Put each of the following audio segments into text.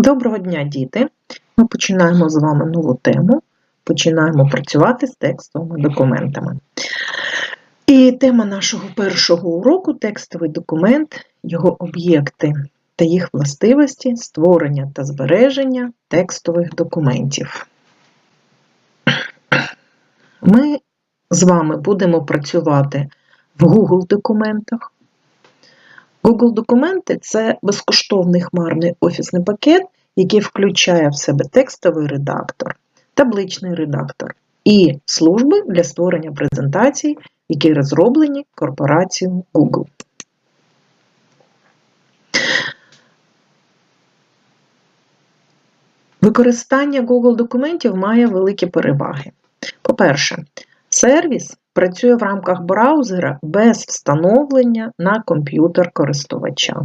Доброго дня, діти! Ми починаємо з вами нову тему. Починаємо працювати з текстовими документами. І тема нашого першого уроку текстовий документ, його об'єкти та їх властивості, створення та збереження текстових документів. Ми з вами будемо працювати в Google документах. Google документи це безкоштовний хмарний офісний пакет, який включає в себе текстовий редактор, табличний редактор і служби для створення презентацій, які розроблені корпорацією Google. Використання Google документів має великі переваги. По-перше, сервіс працює в рамках браузера без встановлення на комп'ютер користувача.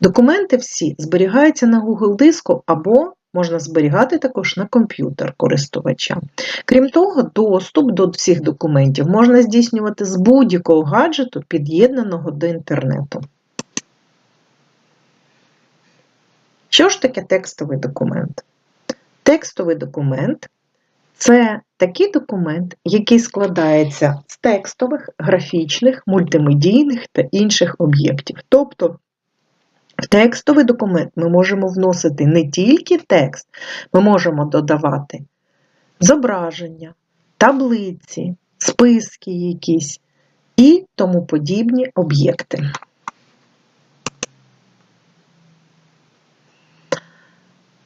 Документи всі зберігаються на Google диску або можна зберігати також на комп'ютер користувача. Крім того, доступ до всіх документів можна здійснювати з будь-якого гаджету, під'єднаного до інтернету. Що ж таке текстовий документ? Текстовий документ це такий документ, який складається з текстових, графічних, мультимедійних та інших об'єктів. Тобто в текстовий документ ми можемо вносити не тільки текст, ми можемо додавати зображення, таблиці, списки якісь і тому подібні об'єкти.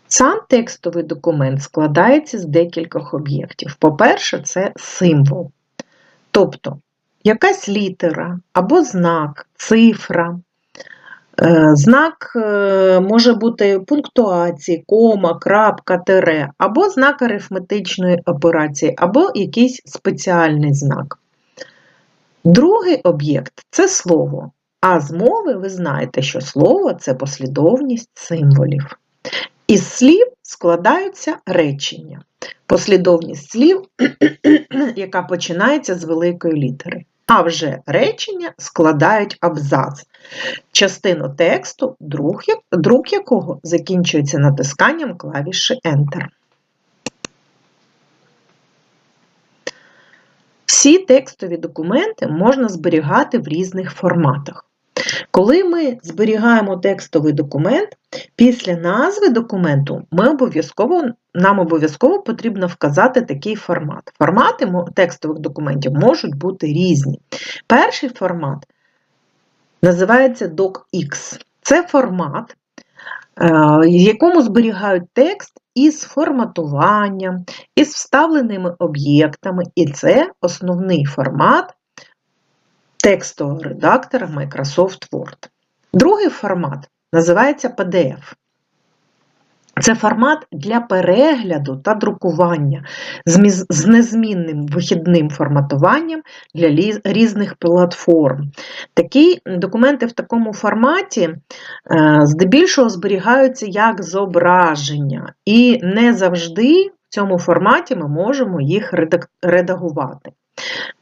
Сам текстовий документ складається з декількох об'єктів. По-перше, це символ. Тобто якась літера або знак, цифра. Е, знак е, може бути пунктуації, кома, крапка, тире, або знак арифметичної операції, або якийсь спеціальний знак. Другий об'єкт це слово. А з мови ви знаєте, що слово це послідовність символів. Із слів складаються речення. Послідовність слів, яка починається з великої літери. А вже речення складають абзац, частину тексту, друг, якого закінчується натисканням клавіші Enter. Всі текстові документи можна зберігати в різних форматах. Коли ми зберігаємо текстовий документ, після назви документу ми обов'язково, нам обов'язково потрібно вказати такий формат. Формати текстових документів можуть бути різні. Перший формат називається DocX. Це формат, е, в якому зберігають текст із форматуванням, із вставленими об'єктами, і це основний формат текстового редактора Microsoft Word. Другий формат називається PDF. Це формат для перегляду та друкування з незмінним вихідним форматуванням для різних платформ. Такі документи в такому форматі е, здебільшого зберігаються як зображення, і не завжди в цьому форматі ми можемо їх редагувати.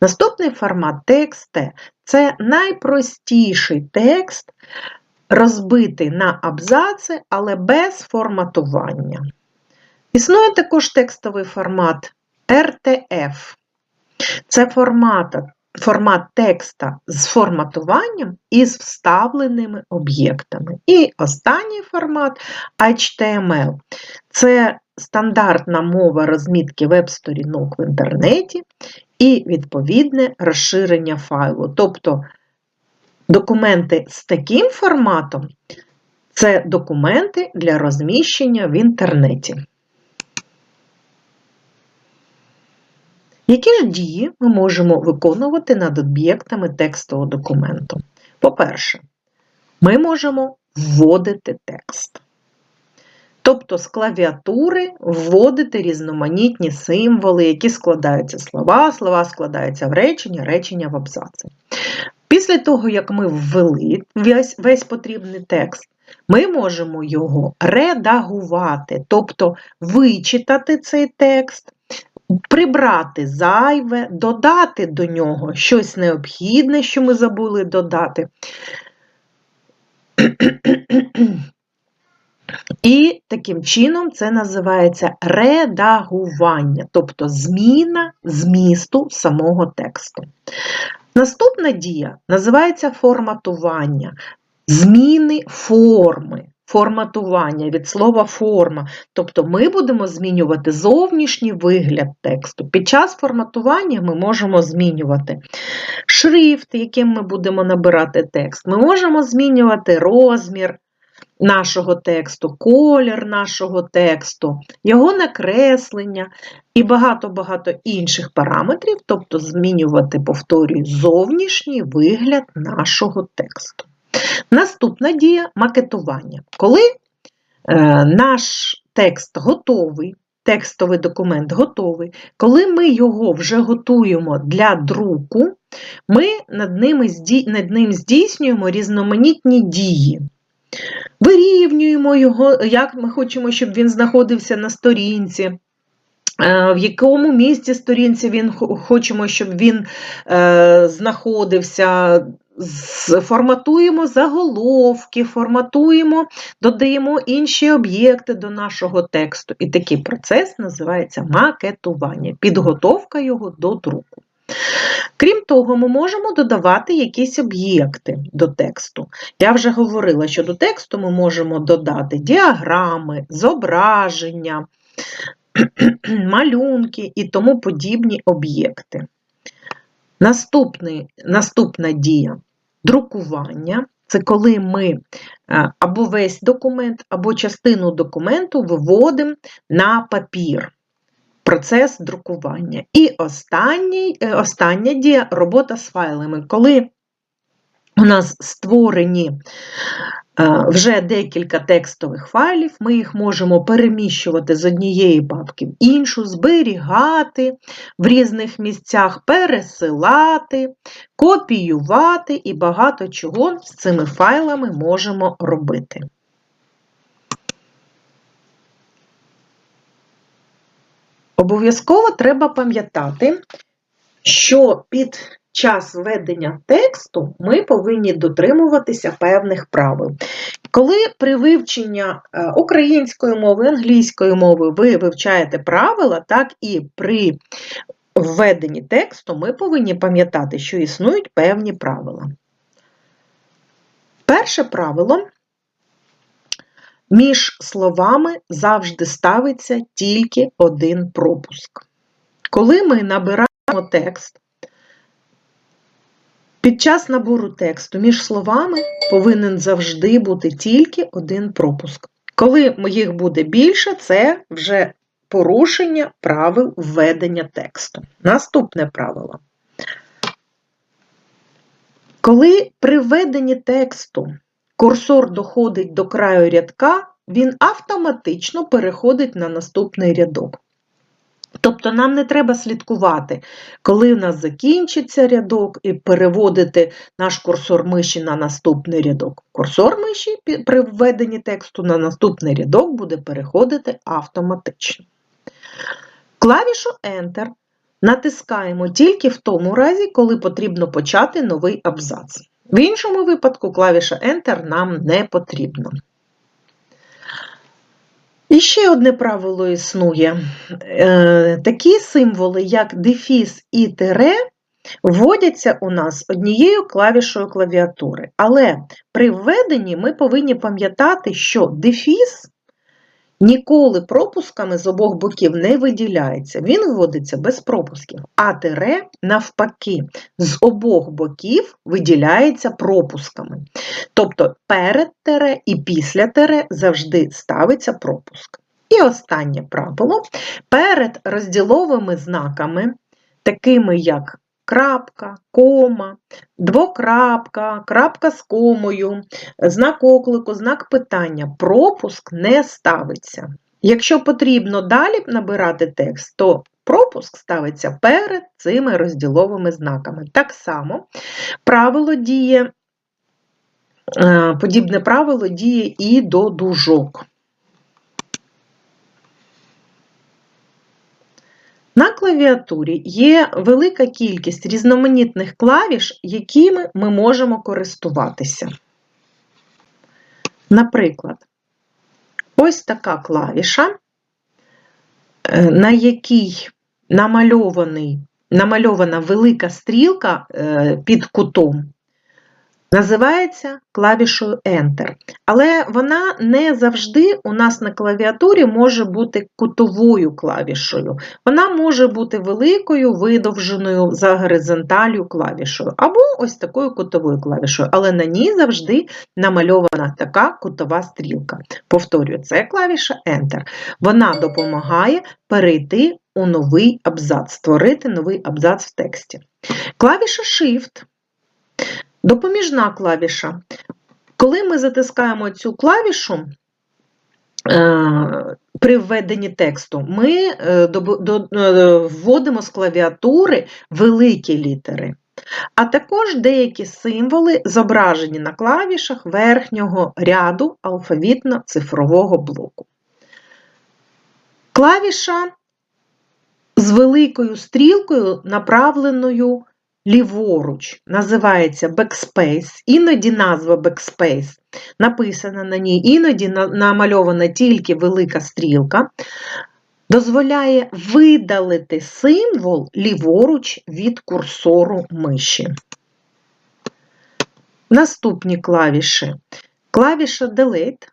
Наступний формат текст це найпростіший текст, розбитий на абзаци, але без форматування. Існує також текстовий формат RTF. Це формат, формат текста з форматуванням і з вставленими об'єктами. І останній формат HTML. Це стандартна мова розмітки веб-сторінок в інтернеті і відповідне розширення файлу. Тобто документи з таким форматом це документи для розміщення в інтернеті. Які ж дії ми можемо виконувати над об'єктами текстового документу? По-перше, ми можемо вводити текст. Тобто з клавіатури вводити різноманітні символи, які складаються слова, слова складаються в речення, речення в абзаци. Після того, як ми ввели весь, весь потрібний текст, ми можемо його редагувати, тобто вичитати цей текст, прибрати зайве, додати до нього щось необхідне, що ми забули додати. І таким чином це називається редагування, тобто зміна змісту самого тексту. Наступна дія називається форматування, зміни форми. Форматування від слова форма. Тобто ми будемо змінювати зовнішній вигляд тексту. Під час форматування ми можемо змінювати шрифт, яким ми будемо набирати текст. Ми можемо змінювати розмір нашого тексту, колір нашого тексту, його накреслення і багато-багато інших параметрів, тобто змінювати, повторюю, зовнішній вигляд нашого тексту. Наступна дія макетування. Коли е, наш текст готовий, текстовий документ готовий, коли ми його вже готуємо для друку, ми над, ними, над ним здійснюємо різноманітні дії. Вирівнюємо його, як ми хочемо, щоб він знаходився на сторінці. Е, в якому місці сторінці він хочемо, щоб він е, знаходився, форматуємо заголовки, форматуємо, додаємо інші об'єкти до нашого тексту. І такий процес називається макетування, підготовка його до друку. Крім того, ми можемо додавати якісь об'єкти до тексту. Я вже говорила, що до тексту ми можемо додати діаграми, зображення, малюнки і тому подібні об'єкти. Наступна дія друкування це коли ми е, або весь документ, або частину документу виводимо на папір процес друкування. І останній, е, остання дія робота з файлами. Коли у нас створені е, вже декілька текстових файлів, ми їх можемо переміщувати з однієї папки в іншу, зберігати в різних місцях, пересилати, копіювати і багато чого з цими файлами можемо робити. Обов'язково треба пам'ятати, що під час ведення тексту ми повинні дотримуватися певних правил. Коли при вивченні е, української мови, англійської мови ви вивчаєте правила, так і при введенні тексту ми повинні пам'ятати, що існують певні правила. Перше правило між словами завжди ставиться тільки один пропуск. Коли ми набираємо текст, під час набору тексту між словами повинен завжди бути тільки один пропуск. Коли їх буде більше, це вже порушення правил введення тексту. Наступне правило. Коли при введенні тексту курсор доходить до краю рядка, він автоматично переходить на наступний рядок. Тобто нам не треба слідкувати, коли у нас закінчиться рядок, і переводити наш курсор миші на наступний рядок. Курсор миші при введенні тексту на наступний рядок буде переходити автоматично. Клавішу Enter натискаємо тільки в тому разі, коли потрібно почати новий абзац. В іншому випадку клавіша Enter нам не потрібна. І ще одне правило існує. Е, такі символи, як дефіс і тире, вводяться у нас однією клавішою клавіатури. Але при введенні ми повинні пам'ятати, що дефіс Ніколи пропусками з обох боків не виділяється, він вводиться без пропусків, а тире, навпаки, з обох боків виділяється пропусками. Тобто перед тере і після тере завжди ставиться пропуск. І останнє правило: перед розділовими знаками, такими як крапка, кома, двокрапка, крапка з комою, знак оклику, знак питання. Пропуск не ставиться. Якщо потрібно далі набирати текст, то пропуск ставиться перед цими розділовими знаками. Так само правило діє, е, подібне правило діє і до дужок. На клавіатурі є велика кількість різноманітних клавіш, якими ми можемо користуватися. Наприклад, ось така клавіша, е, на якій намальована велика стрілка е, під кутом, називається клавішою Enter. Але вона не завжди у нас на клавіатурі може бути кутовою клавішою. Вона може бути великою, видовженою за горизонталю клавішою, або ось такою кутовою клавішою, але на ній завжди намальована така кутова стрілка. Повторюю, це клавіша Enter. Вона допомагає перейти у новий абзац, створити новий абзац в тексті. Клавіша Shift Допоміжна клавіша. Коли ми затискаємо цю клавішу е, при введенні тексту, ми е, е, вводимо з клавіатури великі літери, а також деякі символи зображені на клавішах верхнього ряду алфавітно-цифрового блоку. Клавіша з великою стрілкою, направленою ліворуч, називається Backspace, іноді назва Backspace написана на ній, іноді намальована тільки велика стрілка, дозволяє видалити символ ліворуч від курсору миші. Наступні клавіші. Клавіша Delete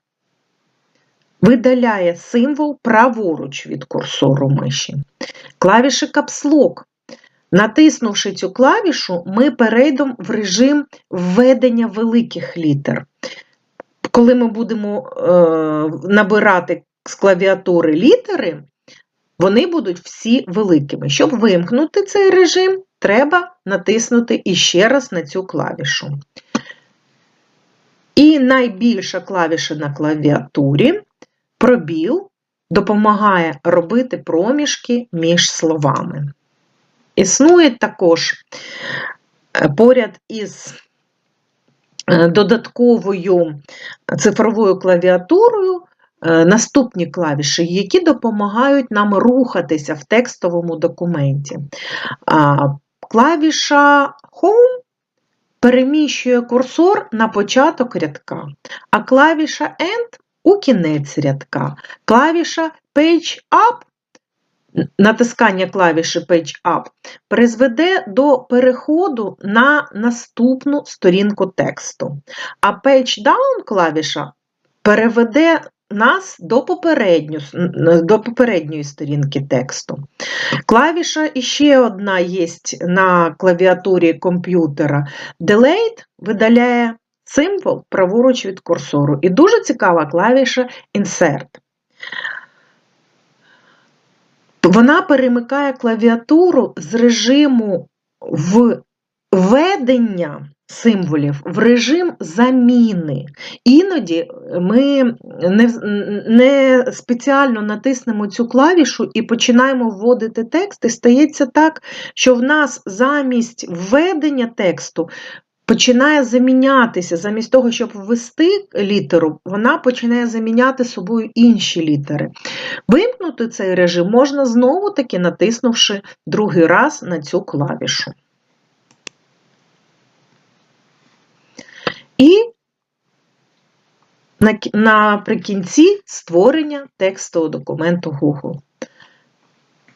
видаляє символ праворуч від курсору миші. Клавіші Caps Lock Натиснувши цю клавішу, ми перейдемо в режим введення великих літер. Коли ми будемо е, набирати з клавіатури літери, вони будуть всі великими. Щоб вимкнути цей режим, треба натиснути іще раз на цю клавішу. І найбільша клавіша на клавіатурі пробіл допомагає робити проміжки між словами. Існує також е, поряд із е, додатковою цифровою клавіатурою е, наступні клавіші, які допомагають нам рухатися в текстовому документі. Клавіша Home переміщує курсор на початок рядка, а клавіша End у кінець рядка. Клавіша Page Up натискання клавіші Page Up призведе до переходу на наступну сторінку тексту. А Page Down клавіша переведе нас до, до попередньої сторінки тексту. Клавіша іще одна є на клавіатурі комп'ютера. Delete видаляє символ праворуч від курсору. І дуже цікава клавіша Insert. Вона перемикає клавіатуру з режиму введення символів в режим заміни. Іноді ми не не спеціально натиснемо цю клавішу і починаємо вводити текст, і стається так, що в нас замість введення тексту починає замінятися, замість того, щоб ввести літеру, вона починає заміняти собою інші літери. Вимкнути цей режим можна знову-таки натиснувши другий раз на цю клавішу. І наприкінці створення текстового документу Google.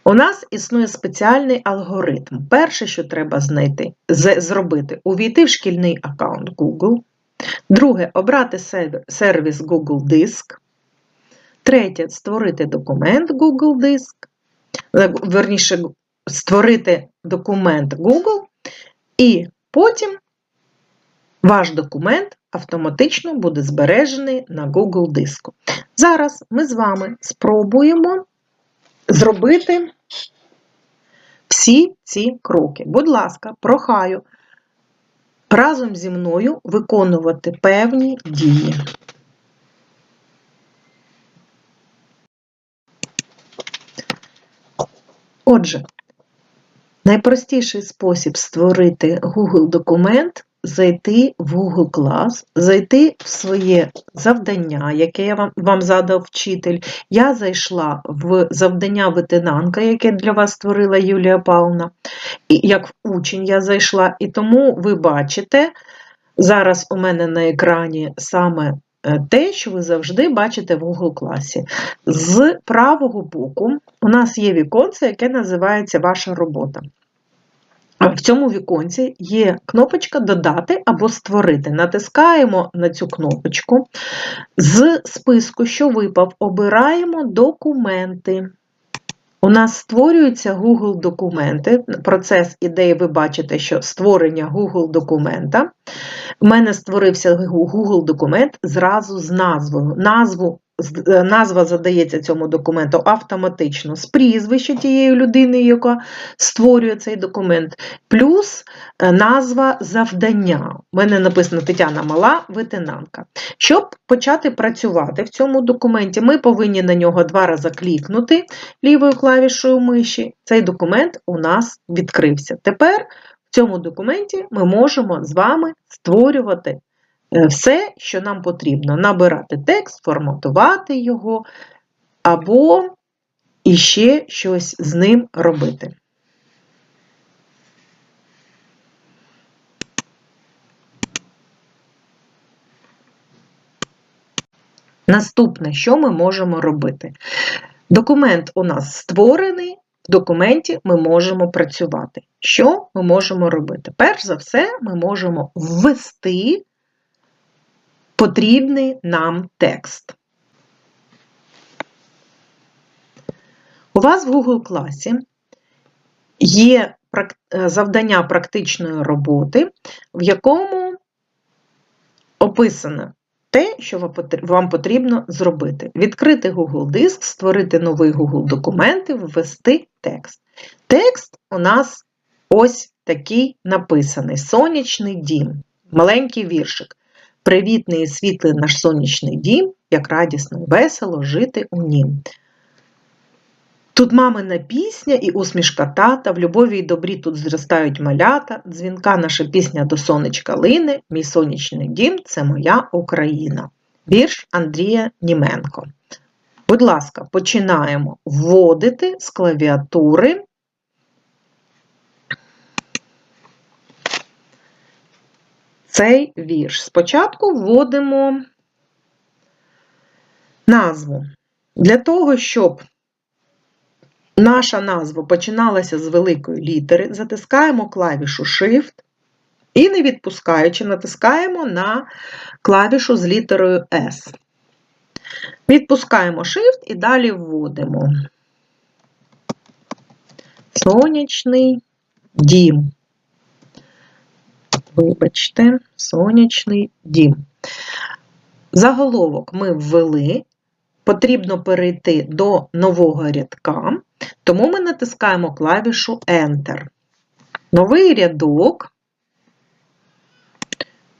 У нас існує спеціальний алгоритм. Перше, що треба знайти, зробити увійти в шкільний аккаунт Google. Друге обрати сервіс Google Диск. Третє створити документ Google Диск. Е, верніше, створити документ Google, і потім ваш документ автоматично буде збережений на Google диску. Зараз ми з вами спробуємо зробити всі ці кроки. Будь ласка, прохаю разом зі мною виконувати певні дії. Отже, найпростіший спосіб створити Google документ зайти в Google Class, зайти в своє завдання, яке я вам вам задав вчитель. Я зайшла в завдання ветенанка, яке для вас створила Юлія Павловна, і як учень я зайшла, і тому ви бачите, зараз у мене на екрані саме е, те, що ви завжди бачите в Google класі. З правого боку у нас є віконце, яке називається Ваша робота. В цьому віконці є кнопочка Додати або Створити. Натискаємо на цю кнопочку. З списку, що випав, обираємо документи. У нас створюються Google документи. Процес ідеї, ви бачите, що створення Google документа. У мене створився Google документ зразу з назвою. Назву назва задається цьому документу автоматично з прізвища тієї людини, яка створює цей документ, плюс е, назва завдання. У мене написано Тетяна Мала, ветенанка. Щоб почати працювати в цьому документі, ми повинні на нього два рази клікнути лівою клавішою миші. Цей документ у нас відкрився. Тепер в цьому документі ми можемо з вами створювати Е, все, що нам потрібно: набирати текст, форматувати його, або іще щось з ним робити. Наступне, що ми можемо робити? Документ у нас створений, в документі ми можемо працювати. Що ми можемо робити? Перш за все, ми можемо ввести потрібний нам текст. У вас в Google класі є е, завдання практичної роботи, в якому описано те, що вам потрібно зробити. Відкрити Google диск, створити новий Google документи, ввести текст. Текст у нас ось такий написаний: Сонячний дім, маленький віршик. Привітний і світлий наш сонячний дім, як радісно і весело жити у нім. Тут мамина пісня і усмішка тата, в любові й добрі тут зростають малята, дзвінка наша пісня до сонечка лине, мій сонячний дім це моя Україна. Вірш Андрія Німенко. Будь ласка, починаємо вводити з клавіатури цей вірш. Спочатку вводимо назву. Для того, щоб наша назва починалася з великої літери, затискаємо клавішу Shift і, не відпускаючи, натискаємо на клавішу з літерою S. Відпускаємо Shift і далі вводимо сонячний дім вибачте, сонячний дім. Заголовок ми ввели, потрібно перейти до нового рядка, тому ми натискаємо клавішу Enter. Новий рядок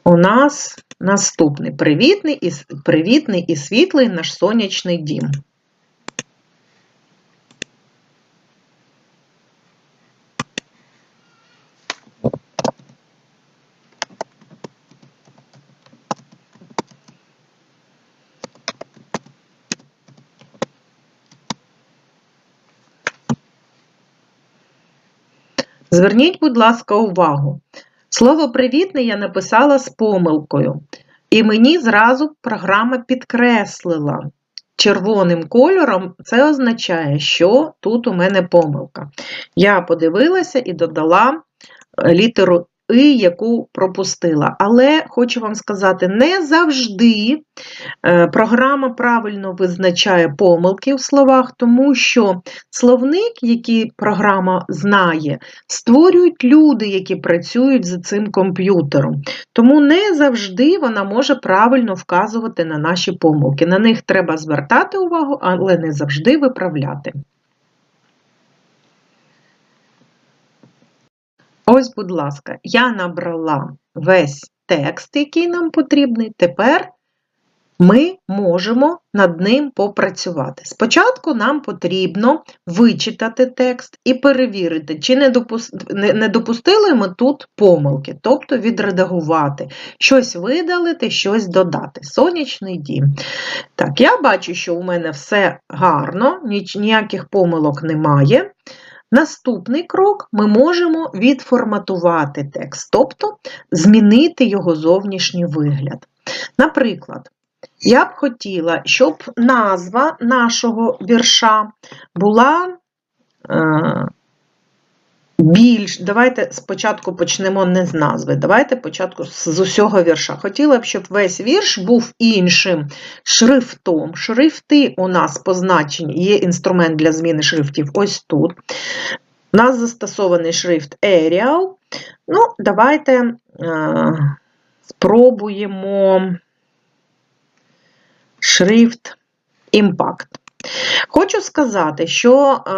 у нас наступний привітний і, привітний і світлий наш сонячний дім. Зверніть, будь ласка, увагу. Слово привітне я написала з помилкою, і мені зразу програма підкреслила. Червоним кольором це означає, що тут у мене помилка. Я подивилася і додала літеру і яку пропустила. Але хочу вам сказати, не завжди е, програма правильно визначає помилки в словах, тому що словник, який програма знає, створюють люди, які працюють за цим комп'ютером. Тому не завжди вона може правильно вказувати на наші помилки. На них треба звертати увагу, але не завжди виправляти. Ось, будь ласка, я набрала весь текст, який нам потрібний. Тепер ми можемо над ним попрацювати. Спочатку нам потрібно вичитати текст і перевірити, чи не допустили ми тут помилки, тобто відредагувати, щось видалити, щось додати. Сонячний дім. Так, я бачу, що у мене все гарно, ніяких помилок немає. Наступний крок ми можемо відформатувати текст, тобто змінити його зовнішній вигляд. Наприклад, Я б хотіла, щоб назва нашого вірша була е, більш. Давайте спочатку почнемо не з назви, давайте спочатку з з усього вірша. Хотіла б, щоб весь вірш був іншим шрифтом. Шрифти у нас позначені, є інструмент для зміни шрифтів ось тут. У нас застосований шрифт Arial. Ну, давайте е, спробуємо шрифт Impact. Хочу сказати, що е,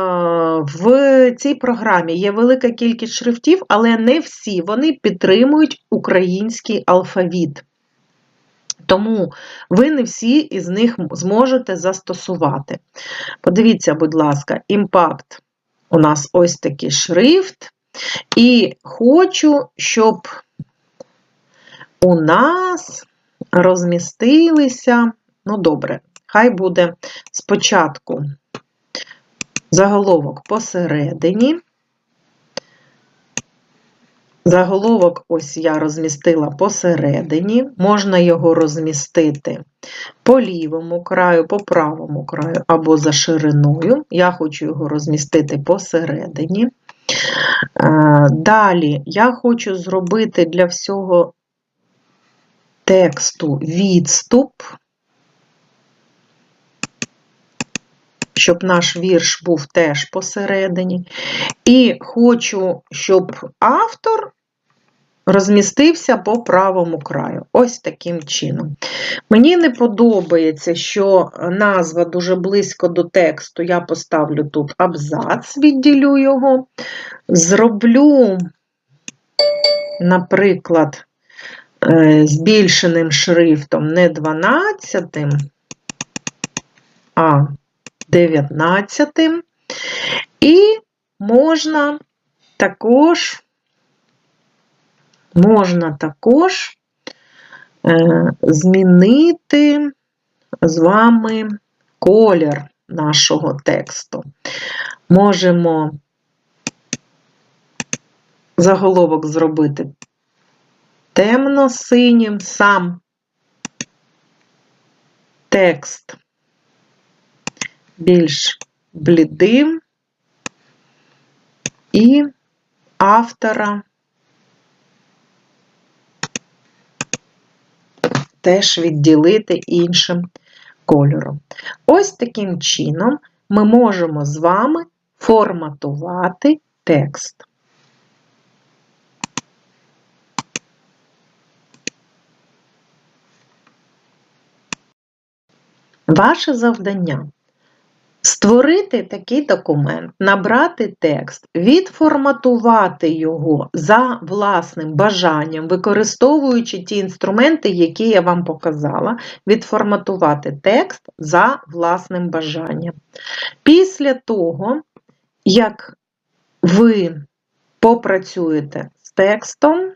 в цій програмі є велика кількість шрифтів, але не всі вони підтримують український алфавіт. Тому ви не всі із них зможете застосувати. Подивіться, будь ласка, Impact у нас ось такий шрифт. І хочу, щоб у нас розмістилися, ну добре, хай буде спочатку заголовок посередині. Заголовок ось я розмістила посередині, можна його розмістити по лівому краю, по правому краю або за шириною. Я хочу його розмістити посередині. Е, Далі я хочу зробити для всього тексту відступ, щоб наш вірш був теж посередині. І хочу, щоб автор розмістився по правому краю. Ось таким чином. Мені не подобається, що назва дуже близько до тексту. Я поставлю тут абзац, відділю його. Зроблю, наприклад, е, збільшеним шрифтом не 12, а 19. І можна також можна також е, змінити з вами колір нашого тексту. Можемо заголовок зробити темно-синім, сам текст більш блідим і автора теж відділити іншим кольором. Ось таким чином ми можемо з вами форматувати текст. Ваше завдання Створити такий документ, набрати текст, відформатувати його за власним бажанням, використовуючи ті інструменти, які я вам показала, відформатувати текст за власним бажанням. Після того, як ви попрацюєте з текстом,